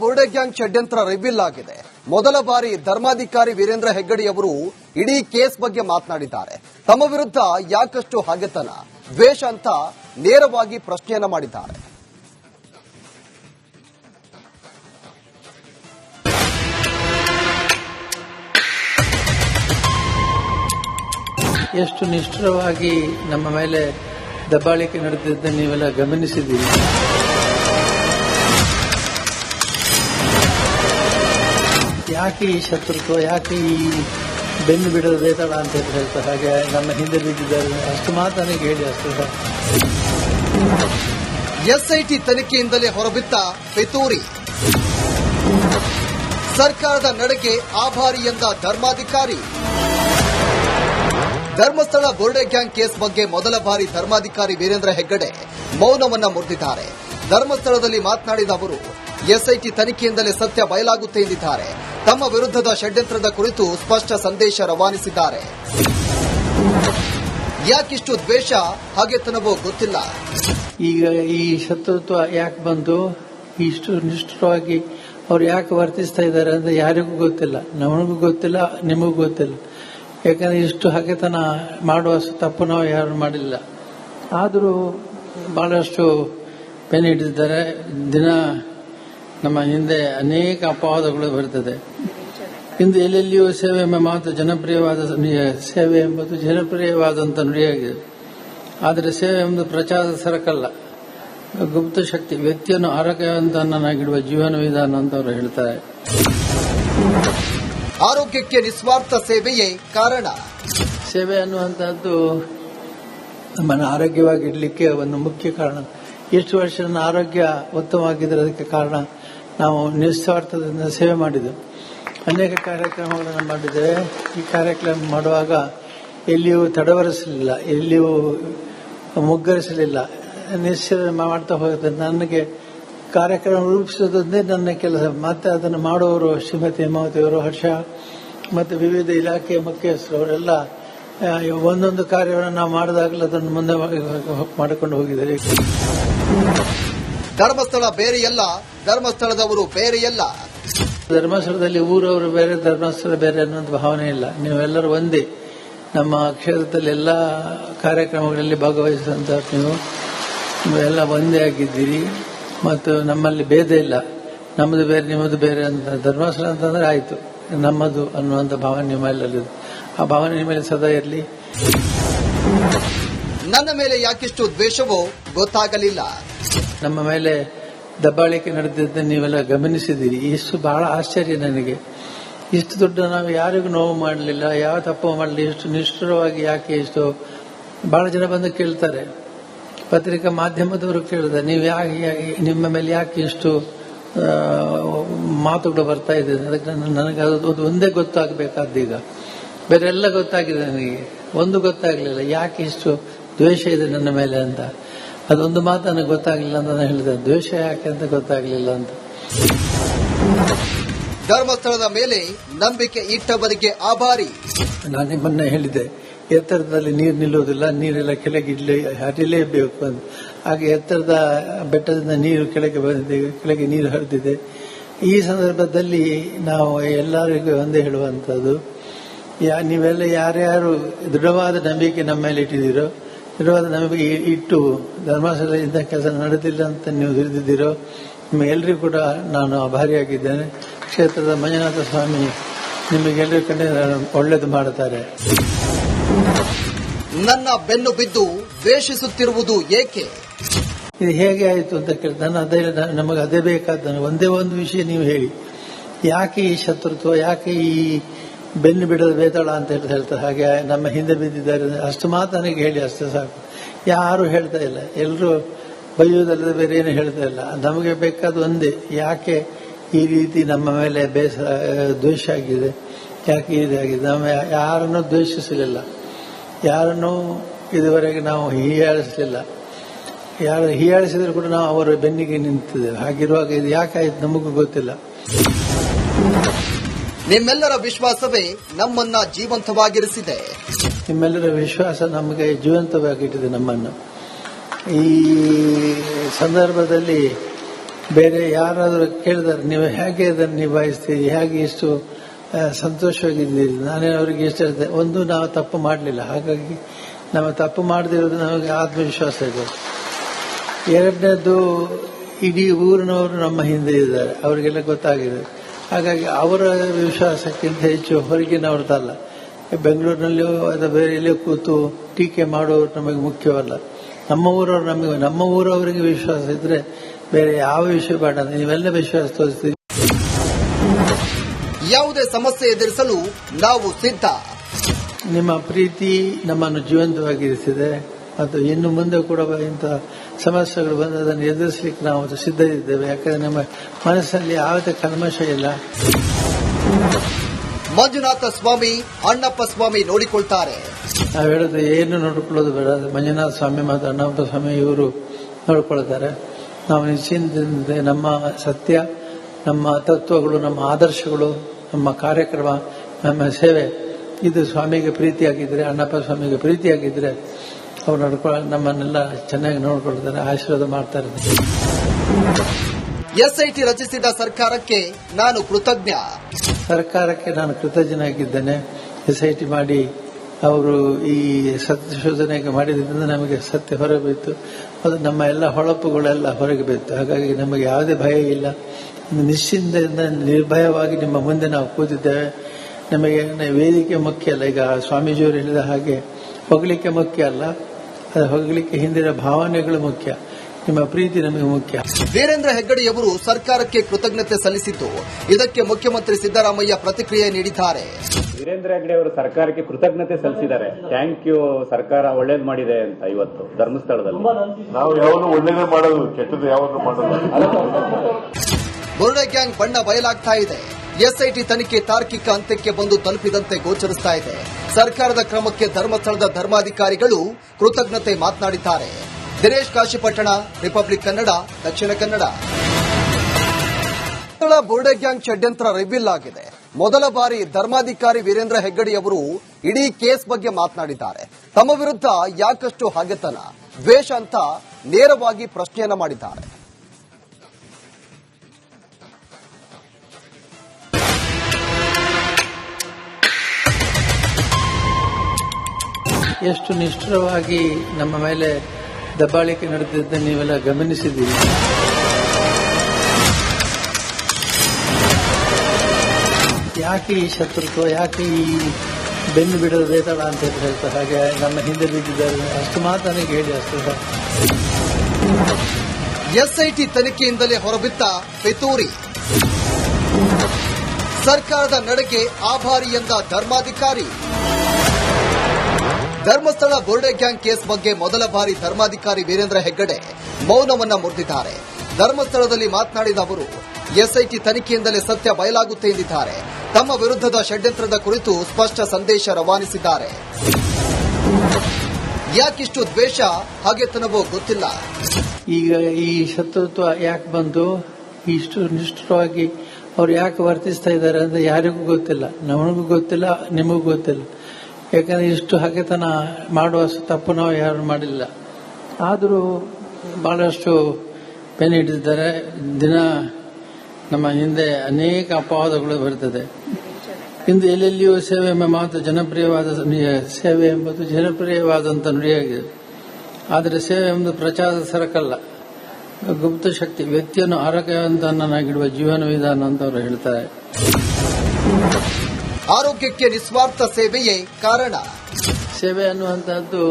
ಬೋರ್ಡೆ gang ಷಡ್ಯಂತ್ರ reveal ಆಗಿದೆ. ಮೊದಲ ಬಾರಿ ಧರ್ಮಾಧಿಕಾರಿ ವೀರೇಂದ್ರ ಹೆಗ್ಗಡಿ ಅವರು ಇಡೀ ಕೇಸ್ ಬಗ್ಗೆ ಮಾತನಾಡಿದ್ದಾರೆ. ತಮ್ಮ ವಿರುದ್ಧ ಯಾಕಷ್ಟು ಹಾಗೆತನ? ದ್ವೇಷ ಅಂತ ನೇರವಾಗಿ ಪ್ರಶ್ನೆಯನ್ನ ಮಾಡಿದ್ದಾರೆ. ಎಷ್ಟು ನಿಷ್ಠುರವಾಗಿ ನಮ್ಮ ಮೇಲೆ ದಬ್ಬಾಳಿಕೆ ನಡೆದಿದ್ದ ನೀವೆಲ್ಲ ಗಮನಿಸಿದ್ದೀರಿ. ಯಾಕೆ ಈ ಶತ್ರುತ್ವ, ಯಾಕೆ ಈ ಬೆನ್ನು ಬಿಡದ ವೇತನ ಅಂತ ಹೇಳಿ ಹೇಳ್ತಾರೆ ಹಾಗೆ ನಮ್ಮ ಹಿಂದೆ ಬಿದ್ದಿದ್ದಾರೆ. ಅಷ್ಟು ಮಾತ್ರ ನನಗೆ ಹೇಳಿ ಅಷ್ಟು. ಎಸ್ಐಟಿ ತನಿಖೆಯಿಂದಲೇ ಹೊರಬಿತ್ತ ಪಿತೂರಿ. ಸರ್ಕಾರದ ನಡೆಗೆ ಆಭಾರಿ ಎಂದ ಧರ್ಮಾಧಿಕಾರಿ. ಧರ್ಮಸ್ಥಳ ಬೋರ್ಡೆ ಗ್ಯಾಂಗ್ ಕೇಸ್ ಬಗ್ಗೆ ಮೊದಲ ಬಾರಿ ಧರ್ಮಾಧಿಕಾರಿ ವೀರೇಂದ್ರ ಹೆಗ್ಗಡೆ ಮೌನವನ್ನ ಮುರಿದಿದ್ದಾರೆ. ಧರ್ಮಸ್ಥಳದಲ್ಲಿ ಮಾತನಾಡಿದ ಅವರು ಎಸ್ಐಟಿ ತನಿಖೆಯಿಂದಲೇ ಸತ್ಯ ಬಯಲಾಗುತ್ತೆ ಎಂದಿದ್ದಾರೆ. ತಮ್ಮ ವಿರುದ್ಧದ ಷಡ್ಯಂತ್ರದ ಕುರಿತು ಸ್ಪಷ್ಟ ಸಂದೇಶ ರವಾನಿಸಿದ್ದಾರೆ. ಯಾಕಿಷ್ಟು ದ್ವೇಷ, ಹಾಗೆ ಹಾಗೆತನವೋ ಗೊತ್ತಿಲ್ಲ. ಈಗ ಈ ಶತ್ರುತ್ವ ಯಾಕೆ ಬಂದು ಇಷ್ಟು ನಿಷ್ಠವಾಗಿ ಅವ್ರು ಯಾಕೆ ವರ್ತಿಸ್ತಾ ಇದ್ದಾರೆ ಅಂತ ಯಾರಿಗೂ ಗೊತ್ತಿಲ್ಲ. ನಮಗೂ ಗೊತ್ತಿಲ್ಲ, ನಿಮಗೂ ಗೊತ್ತಿಲ್ಲ. ಯಾಕಂದ್ರೆ ಇಷ್ಟು ಹಗೆತನ ಮಾಡುವ ತಪ್ಪು ನಾವು ಯಾರು ಮಾಡಿಲ್ಲ. ಆದರೂ ಬಹಳಷ್ಟು ಪೆನ್ ಹಿಡಿದಿದ್ದಾರೆ. ದಿನ ನಮ್ಮ ಹಿಂದೆ ಅನೇಕ ಅಪವಾದಗಳು ಬರ್ತದೆ. ಇಂದು ಎಲ್ಲೆಲ್ಲಿಯೂ ಸೇವೆ ಎಂಬ ಮಾತು ಜನಪ್ರಿಯವಾದ ಸೇವೆ ಎಂಬುದು ಜನಪ್ರಿಯವಾದಂಥ ನುಡಿಯಾಗಿದೆ. ಆದರೆ ಸೇವೆ ಎಂಬುದು ಪ್ರಚಾರದ ಸರಕಲ್ಲ. ಗುಪ್ತ ಶಕ್ತಿ ವ್ಯಕ್ತಿಯನ್ನು ಆರೋಗ್ಯವಂತನಾಗಿಡುವ ಜೀವನ ವಿಧಾನ ಅಂತ ಅವರು ಹೇಳ್ತಾರೆ. ಆರೋಗ್ಯಕ್ಕೆ ನಿಸ್ವಾರ್ಥ ಸೇವೆಯೇ ಕಾರಣ. ಸೇವೆ ಅನ್ನುವಂತಹದ್ದು ನಮ್ಮನ್ನು ಆರೋಗ್ಯವಾಗಿಡಲಿಕ್ಕೆ ಒಂದು ಮುಖ್ಯ ಕಾರಣ. ಎಷ್ಟು ವರ್ಷ ನನ್ನ ಆರೋಗ್ಯ ಉತ್ತಮವಾಗಿದ್ದರೆ ಅದಕ್ಕೆ ಕಾರಣ? ನಾವು ನಿಸ್ವಾರ್ಥದಿಂದ ಸೇವೆ ಮಾಡಿದ್ದು. ಅನೇಕ ಕಾರ್ಯಕ್ರಮಗಳನ್ನು ಮಾಡಿದ್ದೇವೆ. ಈ ಕಾರ್ಯಕ್ರಮ ಮಾಡುವಾಗ ಎಲ್ಲಿಯೂ ತಡವರಿಸಲಿಲ್ಲ, ಎಲ್ಲಿಯೂ ಮುಗ್ಗರಿಸಲಿಲ್ಲ. ನಿಶ್ಚಯ ಮಾಡ್ತಾ ಹೋಗುತ್ತೆ ನನಗೆ ಕಾರ್ಯಕ್ರಮ ರೂಪಿಸೋದೊಂದೇ ನನ್ನ ಕೆಲಸ. ಮತ್ತೆ ಅದನ್ನು ಮಾಡುವವರು ಶ್ರೀಮತಿ ಹೇಮಾವತಿಯವರು ಹರ್ಷ, ಮತ್ತು ವಿವಿಧ ಇಲಾಖೆಯ ಮುಖ್ಯಸ್ಥರು ಅವರೆಲ್ಲ ಒಂದೊಂದು ಕಾರ್ಯವನ್ನು ನಾವು ಮಾಡಿದಾಗಲೂ ಅದನ್ನು ಮುಂದೆ ಮಾಡಿಕೊಂಡು ಹೋಗಿದ್ದಾರೆ. ಧರ್ಮಸ್ಥಳ ಬೇರೆ ಎಲ್ಲ ಧರ್ಮಸ್ಥಳದವರು ಬೇರೆ ಎಲ್ಲ. ಧರ್ಮಸ್ಥಳದಲ್ಲಿ ಊರವರು ಬೇರೆ ಧರ್ಮಸ್ಥಳ ಬೇರೆ ಅನ್ನೋದು ಭಾವನೆ ಇಲ್ಲ. ನೀವೆಲ್ಲರೂ ಒಂದೇ. ನಮ್ಮ ಕ್ಷೇತ್ರದಲ್ಲಿ ಎಲ್ಲ ಕಾರ್ಯಕ್ರಮಗಳಲ್ಲಿ ಭಾಗವಹಿಸಿದಂತ ನೀವು ಎಲ್ಲ ಒಂದೇ ಆಗಿದ್ದೀರಿ. ಮತ್ತು ನಮ್ಮಲ್ಲಿ ಭೇದ ಇಲ್ಲ. ನಮ್ಮದು ಬೇರೆ ನಿಮ್ಮದು ಬೇರೆ ಅಂತ. ಧರ್ಮಸ್ಥಳ ಅಂತಂದ್ರೆ ಆಯ್ತು. ನಮ್ಮದು ಅನ್ನುವಂಥ ಭಾವನೆ ನಿಮ್ಮಲ್ಲಿ ಆ ಭಾವನೆ ನಿಮ್ಮಲ್ಲಿ ಸದಾ ಇರಲಿ. ನನ್ನ ಮೇಲೆ ಯಾಕಿಷ್ಟು ದ್ವೇಷವೋ ಗೊತ್ತಾಗಲಿಲ್ಲ. ನಮ್ಮ ಮೇಲೆ ದಬ್ಬಾಳಿಕೆ ನಡೆದಿದ್ದ, ನೀವೆಲ್ಲ ಗಮನಿಸಿದ್ದೀರಿ. ಇಷ್ಟು ಬಹಳ ಆಶ್ಚರ್ಯ ನನಗೆ. ಇಷ್ಟು ದೊಡ್ಡ ನಾವು ಯಾರಿಗೂ ನೋವು ಮಾಡಲಿಲ್ಲ, ಯಾವ ತಪ್ಪು ಮಾಡಲಿಲ್ಲ ಇಷ್ಟು ನಿಷ್ಠುರವಾಗಿ ಯಾಕೆ ಇಷ್ಟು? ಬಹಳ ಜನ ಬಂದು ಕೇಳ್ತಾರೆ. ಪತ್ರಿಕಾ ಮಾಧ್ಯಮದವರು ಕೇಳಿದೆ ನೀವು ಯಾಕೆ ನಿಮ್ಮ ಮೇಲೆ ಯಾಕೆ ಇಷ್ಟು ಮಾತುಗಳು ಬರ್ತಾ ಇದೆ? ಅದಕ್ಕೆ ನನಗೆ ಅದು ಒಂದೇ ಗೊತ್ತಾಗಬೇಕಾದ್ದು ಈಗ. ಬೇರೆ ಎಲ್ಲ ಗೊತ್ತಾಗಿದೆ ನನಗೆ. ಒಂದು ಗೊತ್ತಾಗಲಿಲ್ಲ, ಯಾಕೆ ಇಷ್ಟು ದ್ವೇಷ ಇದೆ ನನ್ನ ಮೇಲೆ ಅಂತ. ಅದೊಂದು ಮಾತು ನನಗೆ ಗೊತ್ತಾಗಲಿಲ್ಲ ಅಂತ ನಾನು ಹೇಳಿದೆ. ದ್ವೇಷ ಯಾಕೆ ಅಂತ ಗೊತ್ತಾಗಲಿಲ್ಲ ಅಂತ. ಧರ್ಮಸ್ಥಳದ ಮೇಲೆ ನಂಬಿಕೆ ಇಟ್ಟವರಿಗೆ ಆಭಾರಿ. ನಾನು ನಿಮ್ಮನ್ನ ಹೇಳಿದೆ ಎತ್ತರದಲ್ಲಿ ನೀರು ನಿಲ್ಲುವುದಿಲ್ಲ ನೀರೆಲ್ಲ ಕೆಳಗೆ ಇಡ್ಲಿ ಹರಿಲೇಬೇಕು ಅಂತ. ಹಾಗೆ ಎತ್ತರದ ಬೆಟ್ಟದಿಂದ ನೀರು ಕೆಳಗೆ ಬಂದಿದೆ ಕೆಳಗೆ ನೀರು ಹರಿದಿದೆ. ಈ ಸಂದರ್ಭದಲ್ಲಿ ನಾವು ಎಲ್ಲರಿಗೂ ಒಂದೇ ಹೇಳುವಂಥದ್ದು ಯಾ ನೀವೆಲ್ಲ ಯಾರ್ಯಾರು ದೃಢವಾದ ನಂಬಿಕೆ ನಮ್ಮ ಮೇಲೆ ಇಟ್ಟಿದ್ದೀರೋ ದೃಢವಾದ ನಮಗೆ ಇಟ್ಟು ಇಟ್ಟು ಇಂಥ ಕೆಲಸ ನಡೆದಿಲ್ಲ ಅಂತ ನೀವು ತಿಳಿದಿದ್ದೀರೋ ನಿಮಗೆಲ್ಲರಿಗೂ ಕೂಡ ನಾನು ಆಭಾರಿಯಾಗಿದ್ದೇನೆ. ಕ್ಷೇತ್ರದ ಮಂಜುನಾಥ ಸ್ವಾಮಿ ನಿಮಗೆಲ್ಲರಿಗೂ ಕಂಡು ಒಳ್ಳೇದು ಮಾಡುತ್ತಾರೆ. ನನ್ನ ಬೆನ್ನು ಬಿದ್ದು ದ್ವೇಷಿಸುತ್ತಿರುವುದು ಏಕೆ? ಇದು ಹೇಗೆ ಆಯಿತು ಅಂತ ಕೇಳಿ ನನ್ನ ಅದೇ ನಮಗೆ ಅದೇ ಬೇಕಾದ ಒಂದೇ ಒಂದು ವಿಷಯ ನೀವು ಹೇಳಿ. ಯಾಕೆ ಈ ಶತ್ರುತ್ವ ಯಾಕೆ ಈ ಬೆನ್ನು ಬಿಡದ ಬೇತಾಳ ಅಂತ ಹೇಳಿ ಹೇಳ್ತಾರೆ. ಹಾಗೆ ನಮ್ಮ ಹಿಂದೆ ಬಿದ್ದಿದ್ದಾರೆ. ಅಷ್ಟು ಮಾತು ನನಗೆ ಹೇಳಿ ಅಷ್ಟೇ ಸಾಕು. ಯಾರು ಹೇಳ್ತಾ ಇಲ್ಲ. ಎಲ್ಲರೂ ಬೈಯೋದಲ್ಲದೆ ಬೇರೆ ಏನು ಹೇಳ್ತಾ ಇಲ್ಲ. ನಮಗೆ ಬೇಕಾದ ಒಂದೇ, ಯಾಕೆ ಈ ರೀತಿ ನಮ್ಮ ಮೇಲೆ ಬೇಸ, ದ್ವೇಷ ಆಗಿದೆ? ಯಾಕೆ ನಾವು ನಮ್ಮ ಯಾರನ್ನೂ ದ್ವೇಷಿಸಲಿಲ್ಲ. ಯಾರನ್ನೂ ಇದುವರೆಗೆ ನಾವು ಹೀಯಾಳಿಸಲಿಲ್ಲ. ಯಾರು ಹೀಯಾಳಿಸಿದ್ರು ಕೂಡ ನಾವು ಅವರ ಬೆನ್ನಿಗೆ ನಿಂತಿದ್ದೇವೆ. ಹಾಗಿರುವಾಗ ಇದು ಯಾಕಾಯ್ತು ನಮಗೂ ಗೊತ್ತಿಲ್ಲ. ನಿಮ್ಮೆಲ್ಲರ ವಿಶ್ವಾಸವೇ ನಮ್ಮನ್ನ ಜೀವಂತವಾಗಿರಿಸಿದೆ. ನಿಮ್ಮೆಲ್ಲರ ವಿಶ್ವಾಸ ನಮಗೆ ಜೀವಂತವಾಗಿಟ್ಟಿದೆ ನಮ್ಮನ್ನು. ಈ ಸಂದರ್ಭದಲ್ಲಿ ಬೇರೆ ಯಾರಾದರೂ ಕೇಳಿದಾರೆ, ನೀವು ಹೇಗೆ ಅದನ್ನು ನಿಭಾಯಿಸ್ತೀರಿ, ಹೇಗೆ ಇಷ್ಟು ಸಂತೋಷವಾಗಿದ್ದೀರಿ? ನಾನೇ ಅವರಿಗೆ ಇಷ್ಟ ಹೇಳಿದೆ, ಒಂದು ನಾವು ತಪ್ಪು ಮಾಡಲಿಲ್ಲ. ಹಾಗಾಗಿ ನಾವು ತಪ್ಪು ಮಾಡದಿರೋದು ನಮಗೆ ಆತ್ಮವಿಶ್ವಾಸ ಇದೆ. ಎರಡನೇದು, ಇಡೀ ಊರಿನವರು ನಮ್ಮ ಹಿಂದೆ ಇದ್ದಾರೆ. ಅವರಿಗೆಲ್ಲ ಗೊತ್ತಾಗಿದೆ. ಹಾಗಾಗಿ ಅವರ ವಿಶ್ವಾಸಕ್ಕಿಂತ ಹೆಚ್ಚು ಹೊರಗಿನವ್ರದ್ದಲ್ಲ. ಬೆಂಗಳೂರಿನಲ್ಲಿಯೋ ಅದು ಬೇರೆ ಎಲ್ಲಿಯೋ ಕೂತು ಟೀಕೆ ಮಾಡೋರು ನಮಗೆ ಮುಖ್ಯವಲ್ಲ. ನಮ್ಮ ಊರವ್ರು ನಮಗೆ ನಮ್ಮ ಊರವರಿಗೆ ವಿಶ್ವಾಸ ಇದ್ರೆ ಬೇರೆ ಯಾವ ವಿಷಯ ಬೇಡ ನೀವೆಲ್ಲ ವಿಶ್ವಾಸ ತೋರಿಸ್ತೀವಿ ಯಾವುದೇ ಸಮಸ್ಯೆ ಎದುರಿಸಲು ನಾವು ಸಿದ್ಧ. ನಿಮ್ಮ ಪ್ರೀತಿ ನಮ್ಮನ್ನು ಜೀವಂತವಾಗಿರಿಸಿದೆ ಮತ್ತು ಇನ್ನು ಮುಂದೆ ಕೂಡ ಇಂಥ ಸಮಸ್ಯೆಗಳು ಬಂದು ಅದನ್ನು ಎದುರಿಸಲಿಕ್ಕೆ ನಾವು ಸಿದ್ಧರಿದ್ದೇವೆ. ಯಾಕಂದ್ರೆ ನಮ್ಮ ಮನಸ್ಸಲ್ಲಿ ಯಾವುದೇ ಕಲ್ಮಶ ಇಲ್ಲ. ಮಂಜುನಾಥ ಸ್ವಾಮಿ ಅಣ್ಣಪ್ಪ ಸ್ವಾಮಿ ನೋಡಿಕೊಳ್ತಾರೆ. ನಾವು ಹೇಳಿದ್ರೆ ಏನು ನೋಡಿಕೊಳ್ಳೋದು ಬೇಡ. ಮಂಜುನಾಥ ಸ್ವಾಮಿ ಮತ್ತು ಅಣ್ಣಪ್ಪ ಸ್ವಾಮಿ ಇವರು ನೋಡಿಕೊಳ್ತಾರೆ. ನಾವು ನಿಶ್ಚಿಂತೆ ನಮ್ಮ ಸತ್ಯ ನಮ್ಮ ತತ್ವಗಳು ನಮ್ಮ ಆದರ್ಶಗಳು ನಮ್ಮ ಕಾರ್ಯಕ್ರಮ ನಮ್ಮ ಸೇವೆ ಇದು ಸ್ವಾಮಿಗೆ ಪ್ರೀತಿಯಾಗಿದ್ರೆ ಅಣ್ಣಪ್ಪ ಸ್ವಾಮಿಗೆ ಪ್ರೀತಿಯಾಗಿದ್ರೆ ಅವ್ರು ನಡ್ಕೊಳ್ಳ ನಮ್ಮನ್ನೆಲ್ಲ ಚೆನ್ನಾಗಿ ನೋಡ್ಕೊಳ್ತಾರೆ ಆಶೀರ್ವಾದ ಮಾಡ್ತಾರೆ ಎಸ್ಐಟಿ ರಚಿಸಿದ ಸರ್ಕಾರಕ್ಕೆ ನಾನು ಕೃತಜ್ಞ. ಸರ್ಕಾರಕ್ಕೆ ನಾನು ಕೃತಜ್ಞನಾಗಿದ್ದೇನೆ. ಎಸ್ಐಟಿ ಮಾಡಿ ಅವರು ಈ ಸತ್ಯ ಶೋಧನೆಗೆ ಮಾಡಿದ್ರಿಂದ ನಮಗೆ ಸತ್ಯ ಹೊರಗೆ ಬಿತ್ತು ಅದು ನಮ್ಮ ಎಲ್ಲ ಹೊಳಪುಗಳೆಲ್ಲ ಹೊರಗೆ ಬಿತ್ತು. ಹಾಗಾಗಿ ನಮಗೆ ಯಾವುದೇ ಭಯ ಇಲ್ಲ. ನಿಶ್ಚಿಂತೆಯಿಂದ ನಿರ್ಭಯವಾಗಿ ನಿಮ್ಮ ಮುಂದೆ ನಾವು ಕೂತಿದ್ದೇವೆ. ನಮಗೆ ವೇದಿಕೆ ಮುಖ್ಯ ಅಲ್ಲ. ಈಗ ಸ್ವಾಮೀಜಿಯವರು ಹೇಳಿದ ಹಾಗೆ ಹೊಗಳಿಕೆ ಮುಖ್ಯ ಅಲ್ಲ. ಅದು ಹೊಗಳಿಕೆ ಹಿಂದಿನ ಭಾವನೆಗಳು ಮುಖ್ಯ. ನಿಮ್ಮ ಪ್ರೀತಿ ನಮಗೆ ಮುಖ್ಯ. ವೀರೇಂದ್ರ ಹೆಗ್ಗಡೆಯವರು ಸರ್ಕಾರಕ್ಕೆ ಕೃತಜ್ಞತೆ ಸಲ್ಲಿಸಿದ್ದು ಇದಕ್ಕೆ ಮುಖ್ಯಮಂತ್ರಿ ಸಿದ್ದರಾಮಯ್ಯ ಪ್ರತಿಕ್ರಿಯೆ ನೀಡಿದ್ದಾರೆ. ವೀರೇಂದ್ರ ಹೆಗ್ಡೆ ಅವರು ಸರ್ಕಾರಕ್ಕೆ ಕೃತಜ್ಞತೆ ಸಲ್ಲಿಸಿದ್ದಾರೆ. ಥ್ಯಾಂಕ್ ಯು ಸರ್ಕಾರ ಒಳ್ಳೇದು ಮಾಡಿದೆ ಅಂತ ಇವತ್ತು ಧರ್ಮಸ್ಥಳದಲ್ಲಿ. ನಾವು ಯಾವಾಗ ಒಳ್ಳೇದೇ ಮಾಡಲು ಕೆಟ್ಟದ್ದು ಯಾವಾಗಲೂ ಮಾಡಲು ಬುರುಡೆ ಗ್ಯಾಂಗ್ ಬಣ್ಣ ಬಯಲಾಗ್ತಾ ಇದೆ. ಎಸ್ಐಟಿ ತನಿಖೆ ತಾರ್ಕಿಕ ಅಂತ್ಯಕ್ಕೆ ಬಂದು ತಲುಪಿದಂತೆ ಗೋಚರಿಸ್ತಾ ಇದೆ. ಸರ್ಕಾರದ ಕ್ರಮಕ್ಕೆ ಧರ್ಮಸ್ಥಳದ ಧರ್ಮಾಧಿಕಾರಿಗಳು ಕೃತಜ್ಞತೆ ಮಾತನಾಡಿದ್ದಾರೆ. ದಿನೇಶ್ ಕಾಶಿಪಟ್ಟಣ, ರಿಪಬ್ಲಿಕ್ ಕನ್ನಡ, ದಕ್ಷಿಣ ಕನ್ನಡ. ಬೋರ್ಡೆ ಗ್ಯಾಂಗ್ ಷಡ್ಯಂತ್ರ ರಿವೀಲ್ ಆಗಿದೆ. ಮೊದಲ ಬಾರಿ ಧರ್ಮಾಧಿಕಾರಿ ವೀರೇಂದ್ರ ಹೆಗ್ಗಡೆಯವರು ಇಡೀ ಕೇಸ್ ಬಗ್ಗೆ ಮಾತನಾಡಿದ್ದಾರೆ. ತಮ್ಮ ವಿರುದ್ಧ ಯಾಕಷ್ಟು ಹಗೆತನ? ದ್ವೇಷ ಅಂತ ನೇರವಾಗಿ ಪ್ರಶ್ನೆಯನ್ನ ಮಾಡಿದ್ದಾರೆ. ಎಷ್ಟು ನಿಷ್ಠುರವಾಗಿ ನಮ್ಮ ಮೇಲೆ ದಬ್ಬಾಳಿಕೆ ನಡೆದಿದ್ದ ನೀವೆಲ್ಲ ಗಮನಿಸಿದ್ದೀರಿ. ಯಾಕೆ ಈ ಶತ್ರುತ್ವ, ಯಾಕೆ ಈ ಬೆನ್ನು ಬಿಡೋದು ಬೇತಾಳ ಅಂತ ಹೇಳ್ತಾರೆ ಹಾಗೆ ನಮ್ಮ ಹಿಂದೆ ಬಿದ್ದಿದ್ದಾರೆ. ಅಷ್ಟು ಮಾತ್ರ ಹೇಳಿ ಅಷ್ಟು. ಎಸ್ಐಟಿ ತನಿಖೆಯಿಂದಲೇ ಹೊರಬಿತ್ತ ಪಿತೂರಿ. ಸರ್ಕಾರದ ನಡೆಗೆ ಆಭಾರಿ ಎಂದ ಧರ್ಮಾಧಿಕಾರಿ. ಧರ್ಮಸ್ಥಳ ಬೋರ್ಡೆ ಗ್ಯಾಂಗ್ ಕೇಸ್ ಬಗ್ಗೆ ಮೊದಲ ಬಾರಿ ಧರ್ಮಾಧಿಕಾರಿ ವೀರೇಂದ್ರ ಹೆಗ್ಗಡೆ ಮೌನವನ್ನ ಮುರಿದಿದ್ದಾರೆ. ಧರ್ಮಸ್ಥಳದಲ್ಲಿ ಮಾತನಾಡಿದ ಅವರು, ಎಸ್ಐಟಿ ತನಿಖೆಯಿಂದಲೇ ಸತ್ಯ ಬಯಲಾಗುತ್ತೆ ಎಂದಿದ್ದಾರೆ. ತಮ್ಮ ವಿರುದ್ಧದ ಷಡ್ಯಂತ್ರದ ಕುರಿತು ಸ್ಪಷ್ಟ ಸಂದೇಶ ರವಾನಿಸಿದ್ದಾರೆ. ಯಾಕಿಷ್ಟು ದ್ವೇಷ, ಹಾಗೆ ತನಗೂ ಗೊತ್ತಿಲ್ಲ. ಈಗ ಈ ಶತ್ರುತ್ವ ಯಾಕೆ ಬಂತು? ಇಷ್ಟು ನಿಷ್ಠವಾಗಿ ಅವ್ರು ಯಾಕೆ ವರ್ತಿಸ್ತಾ ಇದ್ದಾರೆ ಅಂತ ಯಾರಿಗೂ ಗೊತ್ತಿಲ್ಲ. ನಮಗೂ ಗೊತ್ತಿಲ್ಲ, ನಿಮಗೂ ಗೊತ್ತಿಲ್ಲ. ಯಾಕಂದ್ರೆ ಇಷ್ಟು ಹಗೆತನ ಮಾಡುವ ತಪ್ಪು ನಾವು ಯಾರು ಮಾಡಿಲ್ಲ. ಆದರೂ ಬಹಳಷ್ಟು ಪೆನ್ ಹಿಡಿದಿದ್ದಾರೆ. ದಿನ ನಮ್ಮ ಹಿಂದೆ ಅನೇಕ ಅಪವಾದಗಳು ಬರ್ತದೆ ಇಂದು ಎಲ್ಲೆಲ್ಲಿಯೂ ಸೇವೆ ಎಂಬ ಮಾತು ಜನಪ್ರಿಯವಾದ ಸೇವೆ ಎಂಬುದು ಜನಪ್ರಿಯವಾದಂಥ ನುಡಿಯಾಗಿದೆ. ಆದರೆ ಸೇವೆ ಒಂದು ಪ್ರಚಾರದ ಸರಕಲ್ಲ. ಗುಪ್ತ ಶಕ್ತಿ ವ್ಯಕ್ತಿಯನ್ನು ಆರೋಗ್ಯವಂತನಾಗಿಡುವ ಜೀವನ ವಿಧಾನ ಅಂತ ಅವರು ಹೇಳ್ತಾರೆ. ಆರೋಗ್ಯಕ್ಕೆ ನಿಸ್ವಾರ್ಥ ಸೇವೆಯೇ ಕಾರಣ. ಸೇವೆ ಅನ್ನುವಂಥದ್ದು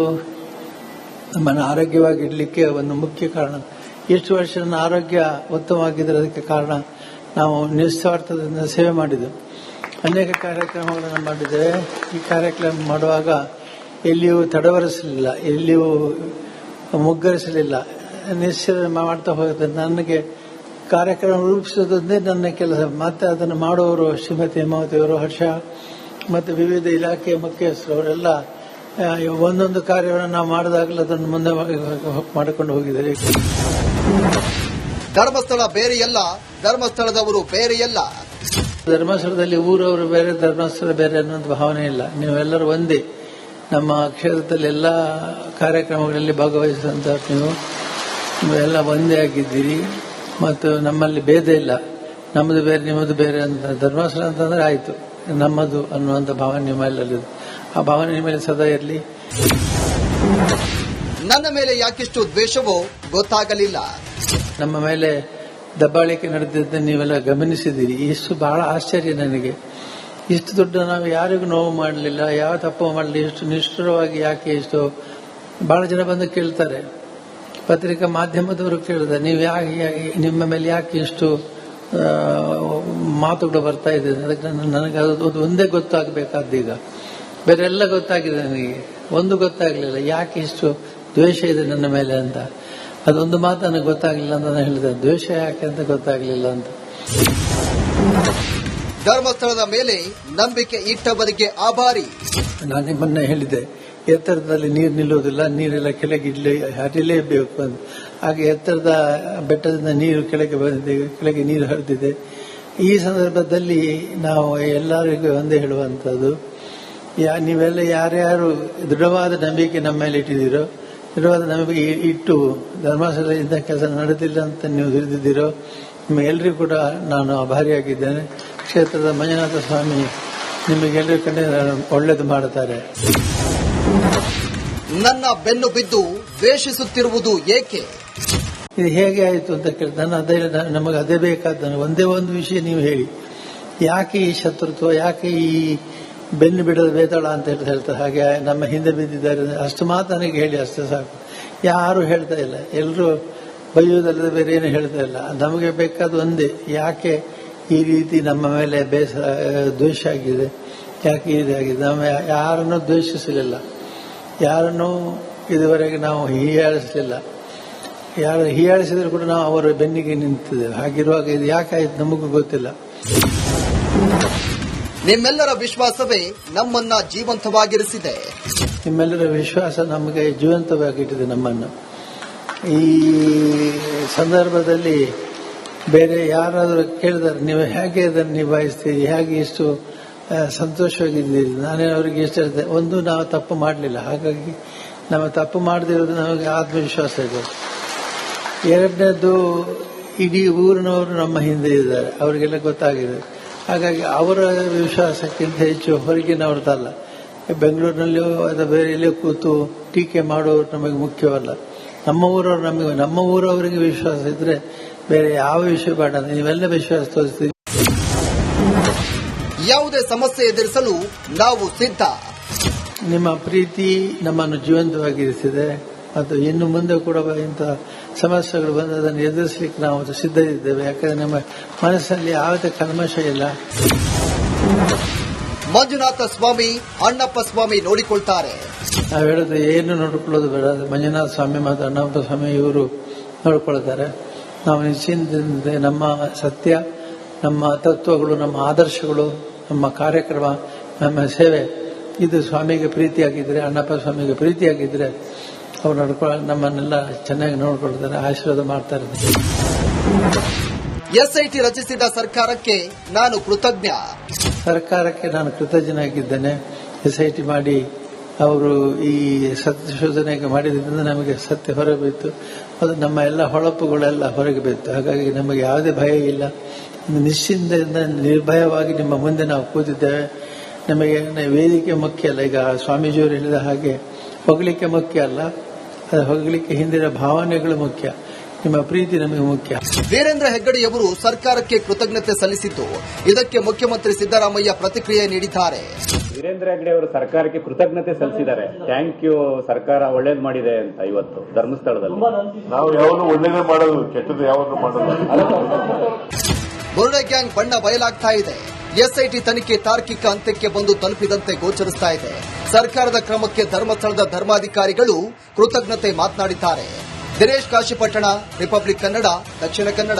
ನಮ್ಮನ್ನು ಆರೋಗ್ಯವಾಗಿಡಲಿಕ್ಕೆ ಒಂದು ಮುಖ್ಯ ಕಾರಣ. ಎಷ್ಟು ವರ್ಷ ನನ್ನ ಆರೋಗ್ಯ ಉತ್ತಮವಾಗಿದ್ದರೆ ಅದಕ್ಕೆ ಕಾರಣ ನಾವು ನಿಸ್ವಾರ್ಥದಿಂದ ಸೇವೆ ಮಾಡಿದ್ದೆವು. ಅನೇಕ ಕಾರ್ಯಕ್ರಮಗಳನ್ನು ಮಾಡಿದ್ದೇವೆ ಈ ಕಾರ್ಯಕ್ರಮ ಮಾಡುವಾಗ ಎಲ್ಲಿಯೂ ತಡವರಿಸಲಿಲ್ಲ, ಎಲ್ಲಿಯೂ ಮುಗ್ಗರಿಸಲಿಲ್ಲ. ನಿಶ್ಚಯ ಮಾಡ್ತಾ ಹೋಗುತ್ತೆ ನನಗೆ ಕಾರ್ಯಕ್ರಮ ರೂಪಿಸೋದನ್ನೇ ನನ್ನ ಕೆಲಸ. ಮತ್ತೆ ಅದನ್ನು ಮಾಡುವವರು ಶ್ರೀಮತಿ ಹೇಮಾವತಿಯವರು ಹರ್ಷ ಮತ್ತು ವಿವಿಧ ಇಲಾಖೆಯ ಮುಖ್ಯಸ್ಥರವರೆಲ್ಲ ಒಂದೊಂದು ಕಾರ್ಯವನ್ನು ನಾವು ಮಾಡಿದಾಗಲೂ ಅದನ್ನು ಮುಂದೆ ಮಾಡಿಕೊಂಡು ಹೋಗಿದ್ದೇವೆ ಧರ್ಮಸ್ಥಳ ಬೇರೆಯಲ್ಲ ಧರ್ಮಸ್ಥಳದವರು ಬೇರೆಯಲ್ಲ ಧರ್ಮಸ್ಥಳದಲ್ಲಿ ಊರವರು ಬೇರೆ ಧರ್ಮಸ್ಥಳ ಬೇರೆ ಅನ್ನೋದು ಭಾವನೆ ಇಲ್ಲ. ನೀವೆಲ್ಲರೂ ಒಂದೇ. ನಮ್ಮ ಕ್ಷೇತ್ರದಲ್ಲಿ ಎಲ್ಲ ಕಾರ್ಯಕ್ರಮಗಳಲ್ಲಿ ಭಾಗವಹಿಸಿದಂತ ನೀವು. ನೀವೆಲ್ಲ ಒಂದೇ ಆಗಿದ್ದೀರಿ. ಮತ್ತು ನಮ್ಮಲ್ಲಿ ಭೇದ ಇಲ್ಲ. ನಮ್ಮದು ಬೇರೆ ನಿಮ್ಮದು ಬೇರೆ ಅಂತ ಧರ್ಮಾಸನ ಅಂತಂದ್ರೆ ಆಯ್ತು. ನಮ್ಮದು ಅನ್ನುವಂಥ ಭಾವನೆ ನಿಮ್ಮಲ್ಲಿ ಆ ಭಾವನೆ ನಿಮ್ಮಲ್ಲಿ ಸದಾ ಇರಲಿ. ನನ್ನ ಮೇಲೆ ಯಾಕಿಷ್ಟು ದ್ವೇಷವೋ ಗೊತ್ತಾಗಲಿಲ್ಲ. ನಮ್ಮ ಮೇಲೆ ದಬ್ಬಾಳಿಕೆ ನಡೆದಿದ್ದ ನೀವೆಲ್ಲ ಗಮನಿಸಿದ್ದೀರಿ. ಇಷ್ಟು ಬಹಳ ಆಶ್ಚರ್ಯ ನನಗೆ. ಇಷ್ಟು ದೊಡ್ಡ ನಾವು ಯಾರಿಗೂ ನೋವು ಮಾಡಲಿಲ್ಲ. ಯಾವ ತಪ್ಪು ಮಾಡಲಿಲ್ಲ ಇಷ್ಟು ನಿಷ್ಠುರವಾಗಿ ಯಾಕೆ ಇಷ್ಟು ಬಹಳ ಜನ ಬಂದು ಕೇಳ್ತಾರೆ. ಪತ್ರಿಕಾ ಮಾಧ್ಯಮದವರು ಕೇಳಿದೆ ನೀವು ಯಾಕೆ ನಿಮ್ಮ ಮೇಲೆ ಯಾಕೆ ಇಷ್ಟು ಮಾತುಗಳು ಬರ್ತಾ ಇದೆ? ಅದಕ್ಕೆ ನನಗೆ ಅದು ಒಂದೇ ಗೊತ್ತಾಗಬೇಕಾದ್ದು ಈಗ. ಬೇರೆ ಎಲ್ಲ ಗೊತ್ತಾಗಿದೆ ನನಗೆ. ಒಂದು ಗೊತ್ತಾಗಲಿಲ್ಲ ಯಾಕೆ ಇಷ್ಟು ದ್ವೇಷ ಇದೆ ನನ್ನ ಮೇಲೆ ಅಂತ? ಅದೊಂದು ಮಾತು ನನಗೆ ಗೊತ್ತಾಗಲಿಲ್ಲ ಅಂತ ನಾನು ಹೇಳಿದೆ. ದ್ವೇಷ ಯಾಕೆ ಅಂತ ಗೊತ್ತಾಗಲಿಲ್ಲ ಅಂತ? ಧರ್ಮಸ್ಥಳದ ಮೇಲೆ ನಂಬಿಕೆ ಇಟ್ಟವರಿಗೆ ಆಭಾರಿ. ನಾನು ನಿಮ್ಮನ್ನ ಹೇಳಿದ್ದೆ ಎತ್ತರದಲ್ಲಿ ನೀರು ನಿಲ್ಲುವುದಿಲ್ಲ, ನೀರೆಲ್ಲ ಕೆಳಗೆ ಇಡ್ಲಿ, ಹರಿಲೇಬೇಕು ಅಂತ. ಹಾಗೆ ಎತ್ತರದ ಬೆಟ್ಟದಿಂದ ನೀರು ಕೆಳಗೆ ಬಂದಿದೆ, ಕೆಳಗೆ ನೀರು ಹರಿದಿದೆ. ಈ ಸಂದರ್ಭದಲ್ಲಿ ನಾವು ಎಲ್ಲರಿಗೂ ಒಂದೇ ಹೇಳುವಂಥದ್ದು ಯಾ, ನೀವೆಲ್ಲ ಯಾರ್ಯಾರು ದೃಢವಾದ ನಂಬಿಕೆ ನಮ್ಮ ಮೇಲೆ ಇಟ್ಟಿದ್ದೀರೋ, ದೃಢವಾದ ನಂಬಿಕೆ ಇಟ್ಟು ಧರ್ಮಸ್ಥಳದಿಂದ ಕೆಲಸ ನಡೆದಿಲ್ಲ ಅಂತ ನೀವು ತಿಳಿದಿದ್ದೀರೋ ನಿಮಗೆಲ್ಲರಿಗೂ ಕೂಡ ನಾನು ಆಭಾರಿಯಾಗಿದ್ದೇನೆ. ಕ್ಷೇತ್ರದ ಮಂಜುನಾಥ ಸ್ವಾಮಿ ನಿಮಗೆಲ್ಲರಿಗೂ ಕಂಡು ಒಳ್ಳೇದು ಮಾಡುತ್ತಾರೆ. ನನ್ನ ಬೆನ್ನು ಬಿದ್ದು ದ್ವೇಷಿಸುತ್ತಿರುವುದು ಏಕೆ? ಇದು ಹೇಗೆ ಆಯಿತು ಅಂತ ಕೇಳಿ, ನನ್ನ ಅದೇ ನಮಗೆ ಅದೇ ಬೇಕಾದ ಒಂದೇ ಒಂದು ವಿಷಯ ನೀವು ಹೇಳಿ. ಯಾಕೆ ಈ ಶತ್ರುತ್ವ, ಯಾಕೆ ಈ ಬೆನ್ನು ಬಿಡದ ಬೇತಾಳ ಅಂತ ಹೇಳಿ ಹೇಳ್ತಾರೆ. ಹಾಗೆ ನಮ್ಮ ಹಿಂದೆ ಬಿದ್ದಿದ್ದಾರೆ. ಅಷ್ಟು ಮಾತು ನನಗೆ ಹೇಳಿ, ಅಷ್ಟೇ ಸಾಕು. ಯಾರು ಹೇಳ್ತಾ ಇಲ್ಲ. ಎಲ್ಲರೂ ಬೈಯೋದಲ್ಲದೆ ಬೇರೆ ಏನು ಹೇಳ್ತಾ ಇಲ್ಲ. ನಮಗೆ ಬೇಕಾದ ಒಂದೇ, ಯಾಕೆ ಈ ರೀತಿ ನಮ್ಮ ಮೇಲೆ ಬೇಸ ದ್ವೇಷ ಆಗಿದೆ, ಯಾಕೆ ನಾವು ನಮ್ಮ ಯಾರನ್ನೂ ದ್ವೇಷಿಸಲಿಲ್ಲ. ಯಾರನ್ನೂ ಇದುವರೆಗೆ ನಾವು ಹೀಯಾಳಿಸಲಿಲ್ಲ. ಯಾರು ಹೀಯಾಳಿಸಿದ್ರು ಕೂಡ ನಾವು ಅವರ ಬೆನ್ನಿಗೆ ನಿಂತಿದ್ದೇವೆ. ಹಾಗಿರುವಾಗ ಇದು ಯಾಕಾಯ್ತು ನಮಗೂ ಗೊತ್ತಿಲ್ಲ. ನಿಮ್ಮೆಲ್ಲರ ವಿಶ್ವಾಸವೇ ನಮ್ಮನ್ನ ಜೀವಂತವಾಗಿರಿಸಿದೆ. ನಿಮ್ಮೆಲ್ಲರ ವಿಶ್ವಾಸ ನಮಗೆ ಜೀವಂತವಾಗಿಟ್ಟಿದೆ ನಮ್ಮನ್ನು. ಈ ಸಂದರ್ಭದಲ್ಲಿ ಬೇರೆ ಯಾರಾದರೂ ಕೇಳಿದರೆ ನೀವು ಹೇಗೆ ಅದನ್ನು ನಿಭಾಯಿಸ್ತೀರಿ ಹೇಗೆ ಇಷ್ಟು ಸಂತೋಷವಾಗಿದ್ದೀರಿ ನಾನೇ ಅವರಿಗೆ ಇಷ್ಟ ಒಂದು ನಾವು ತಪ್ಪು ಮಾಡಲಿಲ್ಲ. ಹಾಗಾಗಿ ನಾವು ತಪ್ಪು ಮಾಡದಿರೋದು ನಮಗೆ ಆತ್ಮವಿಶ್ವಾಸ ಇದೆ. ಎರಡನೇದು ಇಡೀ ಊರಿನವರು ನಮ್ಮ ಹಿಂದೆ ಇದ್ದಾರೆ. ಅವರಿಗೆಲ್ಲ ಗೊತ್ತಾಗಿದೆ. ಹಾಗಾಗಿ ಅವರ ವಿಶ್ವಾಸಕ್ಕಿಂತ ಹೆಚ್ಚು ಹೊರಗಿನವ್ರದ್ದಲ್ಲ ಬೆಂಗಳೂರಿನಲ್ಲಿಯೋ ಅಥವಾ ಬೇರೆ ಎಲ್ಲಿಯೋ ಕೂತು ಟೀಕೆ ಮಾಡೋರು ನಮಗೆ ಮುಖ್ಯವಲ್ಲ. ನಮ್ಮ ಊರವರು ನಮಗೆ, ನಮ್ಮ ಊರವರಿಗೆ ವಿಶ್ವಾಸ ಇದ್ರೆ ಬೇರೆ ಯಾವ ವಿಷಯ ಬೇಡ. ನೀವೆಲ್ಲ ವಿಶ್ವಾಸ ತೋರಿಸ್ತೀವಿ ಯಾವುದೇ ಸಮಸ್ಯೆ ಎದುರಿಸಲು ನಾವು ಸಿದ್ಧ. ನಿಮ್ಮ ಪ್ರೀತಿ ನಮ್ಮನ್ನು ಜೀವಂತವಾಗಿರಿಸಿದೆ ಮತ್ತು ಇನ್ನು ಮುಂದೆ ಕೂಡ ಇಂಥ ಸಮಸ್ಯೆಗಳು ಬಂದು ಅದನ್ನು ಎದುರಿಸಲಿಕ್ಕೆ ನಾವು ಸಿದ್ಧರಿದ್ದೇವೆ. ಯಾಕಂದ್ರೆ ನಮ್ಮ ಮನಸ್ಸಲ್ಲಿ ಯಾವುದೇ ಕಲ್ಮಶ ಇಲ್ಲ. ಮಂಜುನಾಥ ಸ್ವಾಮಿ ಅಣ್ಣಪ್ಪ ಸ್ವಾಮಿ ನೋಡಿಕೊಳ್ತಾರೆ. ನಾವು ಹೇಳಿದ್ರೆ ಏನು ನೋಡಿಕೊಳ್ಳೋದು ಬೇಡ. ಮಂಜುನಾಥ ಸ್ವಾಮಿ ಮತ್ತು ಅಣ್ಣಪ್ಪ ಸ್ವಾಮಿ ಇವರು ನೋಡಿಕೊಳ್ತಾರೆ. ನಾವು ನಿಶ್ಚಿಂತ ನಮ್ಮ ಸತ್ಯ ನಮ್ಮ ತತ್ವಗಳು ನಮ್ಮ ಆದರ್ಶಗಳು ನಮ್ಮ ಕಾರ್ಯಕ್ರಮ ನಮ್ಮ ಸೇವೆ. ಇದು ಸ್ವಾಮಿಗೆ ಪ್ರೀತಿಯಾಗಿದ್ದರೆ ಅಣ್ಣಪ್ಪ ಸ್ವಾಮಿಗೆ ಪ್ರೀತಿಯಾಗಿದ್ದರೆ ಅವ್ರು ನಡ್ಕೊಳ್ಳ ನಮ್ಮನ್ನೆಲ್ಲ ಚೆನ್ನಾಗಿ ನೋಡ್ಕೊಳ್ತಾರೆ ಆಶೀರ್ವಾದ ಮಾಡ್ತಾರೆ ಎಸ್ಐಟಿ ರಚಿಸಿದ ಸರ್ಕಾರಕ್ಕೆ ನಾನು ಕೃತಜ್ಞ. ಸರ್ಕಾರಕ್ಕೆ ನಾನು ಕೃತಜ್ಞನಾಗಿದ್ದೇನೆ. ಎಸ್ಐಟಿ ಮಾಡಿ ಅವರು ಈ ಸತ್ಯ ಶೋಧನೆಗೆ ಮಾಡಿದ್ರಿಂದ ನಮಗೆ ಸತ್ಯ ಹೊರಗೆ ಬಿತ್ತು ಅದು ನಮ್ಮ ಎಲ್ಲ ಹೊಳಪುಗಳೆಲ್ಲ ಹೊರಗೆ ಬಿತ್ತು ಹಾಗಾಗಿ ನಮಗೆ ಯಾವುದೇ ಭಯ ಇಲ್ಲ. ನಿಶ್ಚಿಂತೆಯಿಂದ ನಿರ್ಭಯವಾಗಿ ನಿಮ್ಮ ಮುಂದೆ ನಾವು ಕೂತಿದ್ದೇವೆ. ನಮಗೆ ವೇದಿಕೆ ಮುಖ್ಯ ಅಲ್ಲ. ಈಗ ಸ್ವಾಮೀಜಿಯವರು ಹೇಳಿದ ಹಾಗೆ ಹೊಗಳಿಕೆ ಮುಖ್ಯ ಅಲ್ಲ. ಅದು ಹೊಗಳಿಕೆ ಹಿಂದಿನ ಭಾವನೆಗಳು ಮುಖ್ಯ. ನಿಮ್ಮ ಪ್ರೀತಿ ನಮಗೆ ಮುಖ್ಯ. ವೀರೇಂದ್ರ ಹೆಗ್ಗಡೆಯವರು ಸರ್ಕಾರಕ್ಕೆ ಕೃತಜ್ಞತೆ ಸಲ್ಲಿಸಿದ್ದು ಇದಕ್ಕೆ ಮುಖ್ಯಮಂತ್ರಿ ಸಿದ್ದರಾಮಯ್ಯ ಪ್ರತಿಕ್ರಿಯೆ ನೀಡಿದ್ದಾರೆ. ವೀರೇಂದ್ರ ಹೆಗ್ಗಡೆ ಅವರು ಸರ್ಕಾರಕ್ಕೆ ಕೃತಜ್ಞತೆ ಸಲ್ಲಿಸಿದ್ದಾರೆ. ಥ್ಯಾಂಕ್ ಯು ಸರ್ಕಾರ ಒಳ್ಳೇದು ಮಾಡಿದೆ ಅಂತ ಇವತ್ತು ಧರ್ಮಸ್ಥಳದಲ್ಲಿ. ನಾವು ಯಾವಾಗಲೂ ಒಳ್ಳೇದೇ ಮಾಡೋದು ಕೆಟ್ಟದ್ದು ಯಾವಾಗಲೂ ಮಾಡೋದು ಬುರುಡೆ ಗ್ಯಾಂಗ್ ಬಣ್ಣ ಬಯಲಾಗ್ತಾ ಇದೆ. ಎಸ್ಐಟಿ ತನಿಖೆ ತಾರ್ಕಿಕ ಅಂತ್ಯಕ್ಕೆ ಬಂದು ತಲುಪಿದಂತೆ ಗೋಚರಿಸ್ತಾ ಇದೆ. ಸರ್ಕಾರದ ಕ್ರಮಕ್ಕೆ ಧರ್ಮಸ್ಥಳದ ಧರ್ಮಾಧಿಕಾರಿಗಳು ಕೃತಜ್ಞತೆ ಮಾತನಾಡಿದ್ದಾರೆ. ದಿನೇಶ್ ಕಾಶಿಪಟ್ಟಣ, ರಿಪಬ್ಲಿಕ್ ಕನ್ನಡ, ದಕ್ಷಿಣ ಕನ್ನಡ.